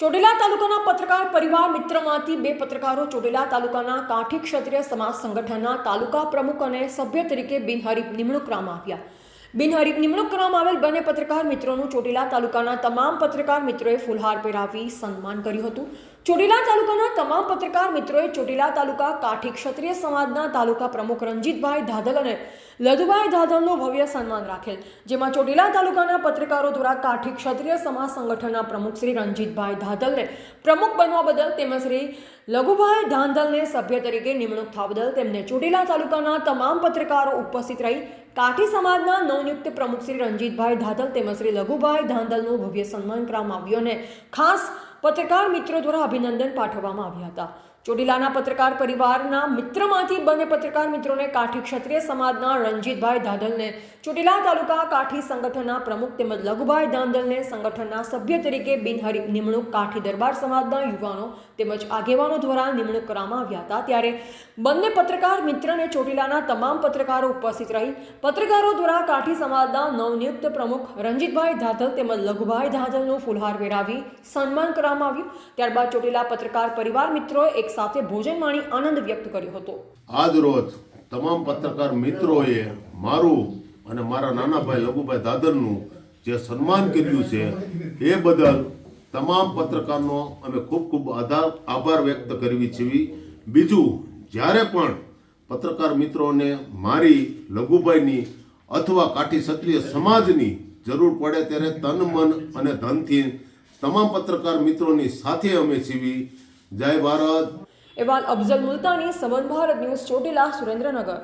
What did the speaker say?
ચોટીલા તાલુકાના પત્રકાર પરિવાર મિત્રમાંથી બે પત્રકારો ચોટીલા તાલુકાના કાઠી ક્ષત્રિય સમાજ સંગઠનના તાલુકા પ્રમુખ અને સભ્ય તરીકે બિનહરીફ નિમણૂક કરવામાં આવ્યા. બિનહરીફ નિમણૂક કરવામાં આવેલ બંને પત્રકાર મિત્રોનું ચોટીલા તાલુકાના તમામ પત્રકાર મિત્રોએ ફુલહાર પહેરાવી સન્માન કર્યું હતું. ચોટીલા તાલુકાના તમામ પત્રકાર મિત્રોએ ચોટીલા તાલુકા કાઠી ક્ષત્રિય સમાજના તાલુકા પ્રમુખ રણજીતભાઈ ધાધલ અને લધુભાઈ ધાધલનું ભવ્ય સન્માન રાખેલ. જેમાં ચોટીલા તાલુકાના પત્રકારો દ્વારા કાઠી ક્ષત્રિય સમાજ સંગઠનના પ્રમુખ શ્રી રણજીતભાઈ ધાધલને પ્રમુખ બનવા બદલ તેમજ શ્રી લઘુભાઈ ધાંધલને સભ્ય તરીકે નિમણૂક થવા બદલ તેમને ચોટીલા તાલુકાના તમામ પત્રકારો ઉપસ્થિત રહી કાઠી સમાજના નવનિયુક્ત પ્રમુખ શ્રી રણજીતભાઈ ધાધલ તેમજ શ્રી લઘુભાઈ ધાંધલનું ભવ્ય સન્માન કરવામાં આવ્યું અને ખાસ પત્રકાર મિત્રો દ્વારા અભિનંદન પાઠવવામાં આવ્યા હતા. ચોટીલાના પત્રકાર પરિવારના મિત્રમાંથી બંને પત્રકાર મિત્રોને કાઠી ક્ષત્રિય સમાજના રણજીતભાઈ ધાધલને ચોટીલા તાલુકા કાઠી સંગઠનના પ્રમુખ તેમજ લઘુભાઈ ધાંધલને સંગઠનના સભ્ય તરીકે બિનહરીફ નિમણૂક કાઠી દરબાર સમાજના યુવાનો તેમજ આગેવાનો દ્વારા નિમણૂક કરવામાં આવ્યા હતા. ત્યારે બંને પત્રકાર મિત્રને ચોટીલાના તમામ પત્રકારો ઉપસ્થિત રહી પત્રકારો દ્વારા કાઠી સમાજના નવનિયુક્ત પ્રમુખ રણજીતભાઈ ધાધલ તેમજ લઘુભાઈ ધાધલનું ફુલહાર વેરાવી સન્માન કરવામાં આવ્યું. ત્યારબાદ ચોટીલા પત્રકાર પરિવાર મિત્રોએ એક સાથે ભોજન માણી આનંદ વ્યક્ત કર્યો હતો. આજ રોજ તમામ પત્રકાર મિત્રોએ મારું અને મારા નાના ભાઈ લઘુભાઈ દાદરનું જે સન્માન કર્યું છે, એ બદલ તમામ પત્રકારનો અમે ખૂબ ખૂબ આધાર, આભાર વ્યક્ત કરવી છીએ બીજું, જ્યારે પણ પત્રકાર મિત્રોને મારી લઘુભાઈની અથવા કાઠી ક્ષત્રિય સમાજની જરૂર પડે ત્યારે તન, મન અને ધનથી તમામ પત્રકાર મિત્રોની સાથે અમે છીએ. જય ભારત એવાલ અફઝલ મુલતાની સંબંધ ભારત ન્યૂઝ ચોટીલા સુરેન્દ્રનગર